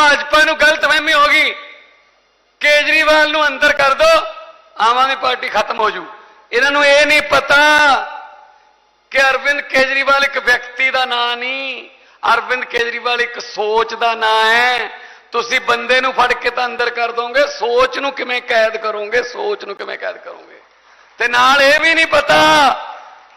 ਭਾਜਪਾ ਨੂੰ ਗਲਤਫਹਿਮੀ ਹੋ ਗਈ। ਕੇਜਰੀਵਾਲ ਨੂੰ ਅੰਦਰ ਕਰ ਦੋ, ਆਮ ਆਦਮੀ ਪਾਰਟੀ ਖਤਮ ਹੋ ਜੂ। ਇਹਨਾਂ ਨੂੰ ਇਹ ਨਹੀਂ ਪਤਾ ਕਿ ਅਰਵਿੰਦ ਕੇਜਰੀਵਾਲ ਇੱਕ ਵਿਅਕਤੀ ਦਾ ਨਾਂ ਨਹੀਂ, ਅਰਵਿੰਦ ਕੇਜਰੀਵਾਲ ਇੱਕ ਸੋਚ ਦਾ ਨਾਂ ਹੈ। ਤੁਸੀਂ ਬੰਦੇ ਨੂੰ ਫੜ ਕੇ ਤਾਂ ਅੰਦਰ ਕਰ ਦੋਗੇ, ਸੋਚ ਨੂੰ ਕਿਵੇਂ ਕੈਦ ਕਰੋਗੇ, ਸੋਚ ਨੂੰ ਕਿਵੇਂ ਕੈਦ ਕਰੋਗੇ? ਤੇ ਨਾਲ ਇਹ ਵੀ ਨਹੀਂ ਪਤਾ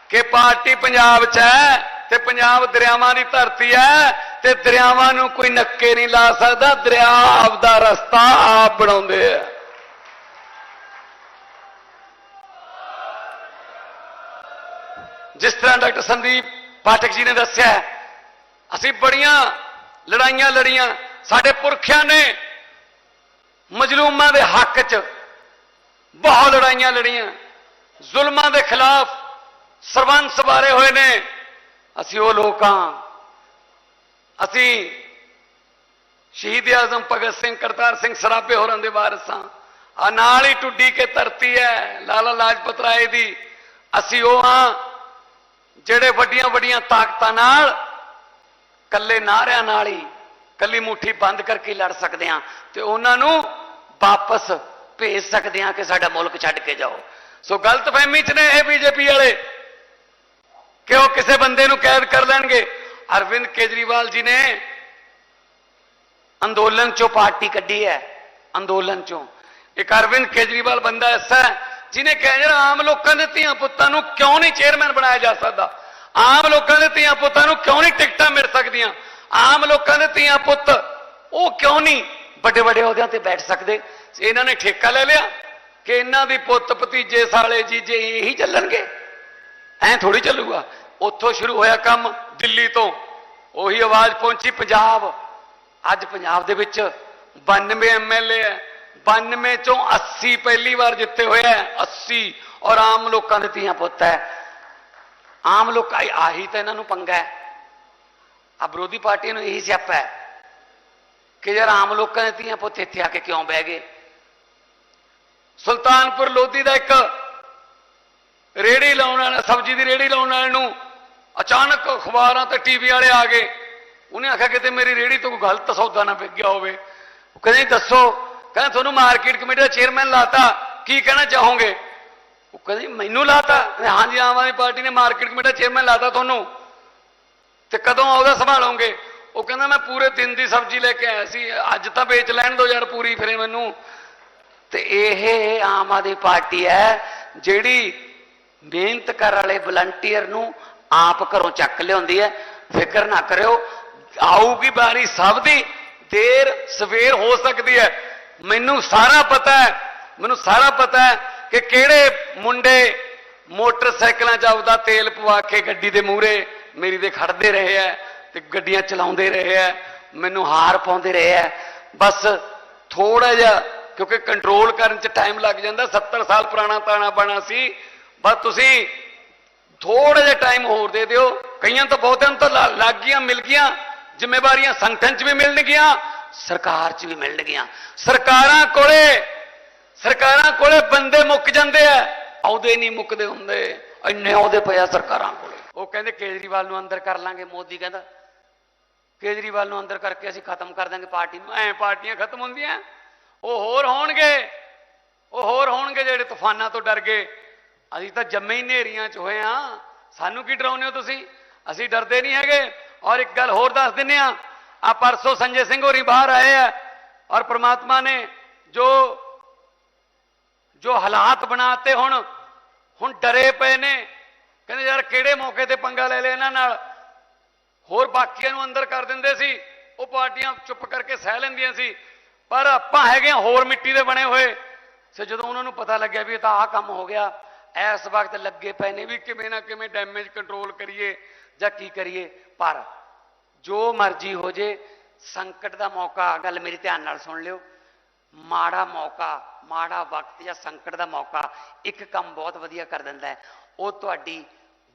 ਕਿ ਪਾਰਟੀ ਪੰਜਾਬ 'ਚ ਹੈ ਤੇ ਪੰਜਾਬ ਦਰਿਆਵਾਂ ਦੀ ਧਰਤੀ ਹੈ ਤੇ ਦਰਿਆਵਾਂ ਨੂੰ ਕੋਈ ਨੱਕੇ ਨਹੀਂ ਲਾ ਸਕਦਾ। ਦਰਿਆ ਆਪਦਾ ਰਸਤਾ ਆਪ ਬਣਾਉਂਦੇ ਆ। ਜਿਸ ਤਰ੍ਹਾਂ ਡਾਕਟਰ ਸੰਦੀਪ ਪਾਠਕ ਜੀ ਨੇ ਦੱਸਿਆ, ਅਸੀਂ ਬੜੀਆਂ ਲੜਾਈਆਂ ਲੜੀਆਂ, ਸਾਡੇ ਪੁਰਖਿਆਂ ਨੇ ਮਜਲੂਮਾਂ ਦੇ ਹੱਕ 'ਚ ਬਹੁਤ ਲੜਾਈਆਂ ਲੜੀਆਂ, ਜ਼ੁਲਮਾਂ ਦੇ ਖਿਲਾਫ ਸਰਬੰਸ ਵਾਰੇ ਹੋਏ ਨੇ। ਅਸੀਂ ਉਹ ਲੋਕਾਂ ਅਸੀਂ ਸ਼ਹੀਦ ਆਜ਼ਮ ਭਗਤ ਸਿੰਘ, ਕਰਤਾਰ ਸਿੰਘ ਸਰਾਭੇ ਹੋਰਾਂ ਦੇ ਵਾਰਸਾਂ ਆ ਨਾਲ ਹੀ ਟੁੱਡੀ ਕੇ ਧਰਤੀ ਹੈ, ਲਾਲਾ ਲਾਜਪਤ ਰਾਏ ਦੀ। ਅਸੀਂ ਉਹ ਹਾਂ ਜਿਹੜੇ ਵੱਡੀਆਂ ਵੱਡੀਆਂ ਤਾਕਤਾਂ ਨਾਲ ਕੱਲੇ ਨਾਰਿਆਂ ਨਾਲ ਹੀ ਕੱਲੀ ਮੁਠੀ ਬੰਦ ਕਰਕੇ ਲੜ ਸਕਦੇ ਹਾਂ ਤੇ ਉਹਨਾਂ ਨੂੰ ਵਾਪਸ ਭੇਜ ਸਕਦੇ ਹਾਂ ਕਿ ਸਾਡਾ ਮੁਲਕ ਛੱਡ ਕੇ ਜਾਓ। ਸੋ ਗਲਤਫਹਿਮੀ ਚ ਨੇ ਇਹ ਬੀਜੇਪੀ ਵਾਲੇ ਕਿ ਉਹ ਕਿਸੇ ਬੰਦੇ ਨੂੰ ਕੈਦ ਕਰ ਲੈਣਗੇ। ਅਰਵਿੰਦ ਕੇਜਰੀਵਾਲ ਜੀ ਨੇ ਅੰਦੋਲਨ ਚੋਂ ਪਾਰਟੀ ਕੱਢੀ ਹੈ, ਅੰਦੋਲਨ ਚੋਂ। ਇੱਕ ਅਰਵਿੰਦ ਕੇਜਰੀਵਾਲ ਬੰਦਾ ਐਸਾ ਹੈ, ਜਿਹਨੇ ਕਿਹਾ ਯਾਰ ਆਮ ਲੋਕਾਂ ਦੇ ਧੀਆਂ ਪੁੱਤਾਂ ਨੂੰ ਕਿਉਂ ਨਹੀਂ ਚੇਅਰਮੈਨ ਬਣਾਇਆ ਜਾ ਸਕਦਾ? ਆਮ ਲੋਕਾਂ ਦੇ ਧੀਆਂ ਪੁੱਤਾਂ ਨੂੰ ਕਿਉਂ ਨਹੀਂ ਟਿਕਟਾਂ ਮਿਲ ਸਕਦੀਆਂ? ਆਮ ਲੋਕਾਂ ਦੇ ਧੀਆਂ ਪੁੱਤ ਉਹ ਕਿਉਂ ਨਹੀਂ ਵੱਡੇ ਵੱਡੇ ਅਹੁਦਿਆਂ ਤੇ ਬੈਠ ਸਕਦੇ? ਇਹਨਾਂ ਨੇ ਠੇਕਾ ਲੈ ਲਿਆ ਕਿ ਇਹਨਾਂ ਦੀ ਪੁੱਤ ਭਤੀਜੇ ਸਾਲੇ ਜੀ ਜੇ ਇਹੀ ਚੱਲਣਗੇ? ਐਂ ਥੋੜੀ ਚੱਲੂਗਾ। ਉੱਥੋਂ ਸ਼ੁਰੂ ਹੋਇਆ ਕੰਮ ਦਿੱਲੀ ਤੋਂ। ਉਹੀ ਆਵਾਜ਼ ਪਹੁੰਚੀ ਪੰਜਾਬ। ਅੱਜ ਪੰਜਾਬ ਦੇ ਵਿੱਚ 92 ਐਮਐਲਏ ਹੈ। 92 ਚੋਂ 80 ਪਹਿਲੀ ਵਾਰ ਜਿੱਤੇ ਹੋਏ ਹੈ। 80 ਔਰ ਆਮ ਲੋਕਾਂ ਦੇ ਧੀਆਂ ਪੁੱਤ ਹੈ। ਆਮ ਲੋਕ ਆਹੀ ਤਾਂ ਇਹਨਾਂ ਨੂੰ ਪੰਗਾ ਹੈ। ਆ ਵਿਰੋਧੀ ਪਾਰਟੀਆਂ ਨੂੰ ਇਹੀ ਸਿਆਪਾ ਹੈ ਕਿ ਯਾਰ ਆਮ ਲੋਕਾਂ ਦੇ ਧੀਆਂ ਪੁੱਤ ਇੱਥੇ ਆ ਕੇ ਕਿਉਂ ਬਹਿ ਗਏ? ਸੁਲਤਾਨਪੁਰ ਲੋਧੀ ਦਾ ਇੱਕ ਰੇੜੀ ਲਾਉਣ ਵਾਲਾ ਸਬਜ਼ੀ ਦੀ ਰੇੜੀ ਲਾਉਣ ਵਾਲੇ ਨੂੰ ਅਚਾਨਕ ਅਖਬਾਰਾਂ ਤੇ ਟੀਵੀ ਵਾਲੇ ਆ ਗਏ। ਉਹਨੇ ਆਖਿਆ ਕਿਤੇ ਮੇਰੀ ਰੇੜੀ ਤੋਂ ਕੋਈ ਗਲਤ ਸੌਦਾ ਨਾ ਵਿਕ ਗਿਆ ਹੋਵੇ। ਉਹ ਕਹਿੰਦੇ, ਦੱਸੋ। ਕਹਿੰਦਾ, ਤੁਹਾਨੂੰ ਮਾਰਕੀਟ ਕਮੇਟੀ ਦਾ ਚੇਅਰਮੈਨ ਲਾਤਾ। ਕੀ ਕਹਿਣਾ ਚਾਹੋਗੇ? ਉਹ ਕਹਿੰਦੇ, ਮੈਨੂੰ ਲਾਤਾ। ਹਾਂਜੀ, ਆਮ ਆਦਮੀ ਪਾਰਟੀ ਨੇ ਮਾਰਕੀਟ ਕਮੇਟੀ ਦਾ ਚੇਅਰਮੈਨ ਲਾਤਾ ਤੁਹਾਨੂੰ। ਤੇ ਕਦੋਂ ਆਉਦਾ ਸੰਭਾਲੋਗੇ? ਉਹ ਕਹਿੰਦਾ, ਮੈਂ ਪੂਰੇ ਦਿਨ ਦੀ ਸਬਜ਼ੀ ਲੈ ਕੇ ਆਇਆ ਸੀ। ਅੱਜ ਤਾਂ ਵੇਚ ਲੈਣ ਦੋ ਯਾਰ ਪੂਰੀ ਫਿਰੇ ਮੈਨੂੰ। ਤੇ ਇਹ ਆਮ ਆਦਮੀ ਪਾਰਟੀ ਹੈ ਜਿਹੜੀ ਮਿਹਨਤ ਕਰਨ ਵਾਲੇ ਵਲੰਟੀਅਰ ਨੂੰ ਆਪ ਘਰੋਂ ਚੱਕ ਲਿਆਉਂਦੀ ਹੈ। ਫਿਕਰ ਨਾ ਕਰਿਓ, ਆਊਗੀ ਬਾਰੀ ਸਭ ਦੀ, ਦੇਰ ਸਵੇਰ ਹੋ ਸਕਦੀ ਹੈ। ਮੈਨੂੰ ਸਾਰਾ ਪਤਾ ਹੈ, ਮੈਨੂੰ ਸਾਰਾ ਪਤਾ ਹੈ ਕਿ ਕਿਹੜੇ ਮੁੰਡੇ ਮੋਟਰਸਾਈਕਲਾਂ 'ਚ ਆਪਦਾ ਤੇਲ ਪਵਾ ਕੇ ਗੱਡੀ ਦੇ ਮੂਹਰੇ ਮੇਰੀ ਦੇ ਖੜਦੇ ਰਹੇ ਐ ਤੇ ਗੱਡੀਆਂ ਚਲਾਉਂਦੇ ਰਹੇ ਐ ਮੈਨੂੰ ਹਾਰ ਪਾਉਂਦੇ ਰਹੇ ਐ ਬਸ ਥੋੜਾ ਜਿਹਾ, ਕਿਉਂਕਿ ਕੰਟਰੋਲ ਕਰਨ 'ਚ ਟਾਈਮ ਲੱਗ ਜਾਂਦਾ 70 ਸਾਲ ਪੁਰਾਣਾ ਤਾਣਾ ਬਣਾ ਸੀ। ਬਸ ਤੁਸੀਂ ਥੋੜਾ ਜਿਹਾ ਟਾਈਮ ਹੋਰ ਦੇ ਦਿਓ। ਕਈਆਂ ਤਾਂ ਬਹੁਤਿਆਂ ਨੂੰ ਤਾਂ ਲੱਗ ਗਈਆਂ ਮਿਲ ਗਈਆਂ, ਜ਼ਿੰਮੇਵਾਰੀਆਂ ਸੰਗਠਨ 'ਚ ਵੀ ਮਿਲਣਗੀਆਂ, ਸਰਕਾਰ 'ਚ ਵੀ ਮਿਲਣਗੀਆਂ। ਸਰਕਾਰਾਂ ਕੋਲੇ ਸਰਕਾਰਾਂ ਕੋਲੇ ਬੰਦੇ ਮੁੱਕ ਜਾਂਦੇ ਆ। ਆਉਦੇ ਨਹੀਂ ਮੁੱਕਦੇ ਹੁੰਦੇ, ਇੰਨੇ ਆਉਦੇ ਪਿਆ ਸਰਕਾਰਾਂ ਕੋਲੇ। ਉਹ ਕਹਿੰਦੇ ਕੇਜਰੀਵਾਲ ਨੂੰ ਅੰਦਰ ਕਰ ਲਾਂਗੇ, ਮੋਦੀ ਕਹਿੰਦਾ। ਕੇਜਰੀਵਾਲ ਨੂੰ ਅੰਦਰ ਕਰਕੇ ਅਸੀਂ ਖਤਮ ਕਰ ਦਾਂਗੇ ਪਾਰਟੀ ਨੂੰ। ਐ ਪਾਰਟੀਆਂ ਖਤਮ ਹੁੰਦੀਆਂ। ਉਹ ਹੋਰ ਹੋਣਗੇ, ਉਹ ਹੋਰ ਹੋਣਗੇ ਜਿਹੜੇ ਤੂਫਾਨਾਂ ਤੋਂ ਡਰ ਗਏ। ਅਸੀਂ ਤਾਂ ਜੰਮੇ ਹੀ ਨੇਰੀਆਂ 'ਚ ਹੋਏ ਆ ਸਾਨੂੰ ਕੀ ਡਰਾਉਂਦੇ ਹੋ ਤੁਸੀਂ? ਅਸੀਂ ਡਰਦੇ ਨਹੀਂ ਹੈਗੇ। ਔਰ ਇੱਕ ਗੱਲ ਹੋਰ ਦੱਸ ਦਿੰਨੇ ਆ ਆ ਪਰਸੋਂ ਸੰਜੇ ਸਿੰਘ ਹੋਰੀ ਬਾਹਰ ਆਏ ਆ ਔਰ ਪ੍ਰਮਾਤਮਾ ਨੇ ਜੋ ਜੋ ਹਾਲਾਤ ਬਣਾਤੇ ਹੁਣ ਹੁਣ ਡਰੇ ਪਏ ਨੇ। ਕਹਿੰਦੇ ਯਾਰ ਕਿਹੜੇ ਮੌਕੇ ਤੇ ਪੰਗਾ ਲੈ ਲਿਆ ਇਹਨਾਂ ਨਾਲ? ਹੋਰ ਬਾਕੀਆਂ ਨੂੰ ਅੰਦਰ ਕਰ ਦਿੰਦੇ ਸੀ। ਉਹ ਪਾਰਟੀਆਂ ਚੁੱਪ ਕਰਕੇ ਸਹਿ ਲੈਂਦੀਆਂ ਸੀ। ਪਰ ਆਪਾਂ ਹੈਗੇ ਹਾਂ, ਹੋਰ ਮਿੱਟੀ ਦੇ ਬਣੇ ਹੋਏ। ਸੋ ਜਦੋਂ ਉਹਨਾਂ ਨੂੰ ਪਤਾ ਲੱਗਿਆ ਵੀ ਇਹ ਤਾਂ ਆਹ ਕੰਮ ਹੋ ਗਿਆ ਇਸ ਵਕਤ ਲੱਗੇ ਪਏ ਨੇ ਵੀ ਕਿਵੇਂ ਨਾ ਕਿਵੇਂ ਡੈਮੇਜ ਕੰਟਰੋਲ ਕਰੀਏ ਜਾਂ ਕੀ ਕਰੀਏ। ਪਰ ਜੋ ਮਰਜ਼ੀ ਹੋ ਜੇ, ਸੰਕਟ ਦਾ ਮੌਕਾ, ਗੱਲ ਮੇਰੇ ਧਿਆਨ ਨਾਲ ਸੁਣ ਲਿਓ। ਮਾੜਾ ਮੌਕਾ, ਮਾੜਾ ਵਕਤ ਜਾਂ ਸੰਕਟ ਦਾ ਮੌਕਾ ਇੱਕ ਕੰਮ ਬਹੁਤ ਵਧੀਆ ਕਰ ਦਿੰਦਾ ਹੈ। ਉਹ ਤੁਹਾਡੀ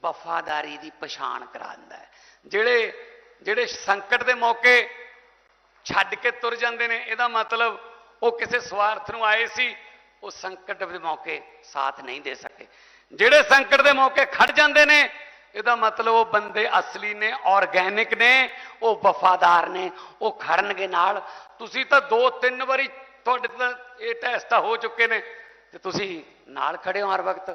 ਵਫਾਦਾਰੀ ਦੀ ਪਛਾਣ ਕਰਾ ਦਿੰਦਾ ਹੈ। ਜਿਹੜੇ ਜਿਹੜੇ ਸੰਕਟ ਦੇ ਮੌਕੇ ਛੱਡ ਕੇ ਤੁਰ ਜਾਂਦੇ ਨੇ, ਇਹਦਾ ਮਤਲਬ ਉਹ ਕਿਸੇ ਸਵਾਰਥ ਨੂੰ ਆਏ ਸੀ ਉਹ ਸੰਕਟ ਦੇ ਮੌਕੇ ਸਾਥ ਨਹੀਂ ਦੇ ਸਕੇ। ਜਿਹੜੇ ਸੰਕਟ ਦੇ ਮੌਕੇ ਖੜ ਜਾਂਦੇ ਨੇ, ਇਹਦਾ ਮਤਲਬ ਉਹ ਬੰਦੇ ਅਸਲੀ ਨੇ ਆਰਗੈਨਿਕ ਨੇ, ਉਹ ਵਫਾਦਾਰ ਨੇ, ਉਹ ਖੜਨਗੇ ਨਾਲ। ਤੁਸੀਂ ਤਾਂ ਦੋ ਤਿੰਨ ਵਾਰੀ ਤੁਹਾਡੇ ਤਾਂ ਇਹ ਟੈਸਟ ਹੋ ਚੁੱਕੇ ਨੇ ਤੇ ਤੁਸੀਂ ਨਾਲ ਖੜੇ ਹੋ ਹਰ ਵਕਤ।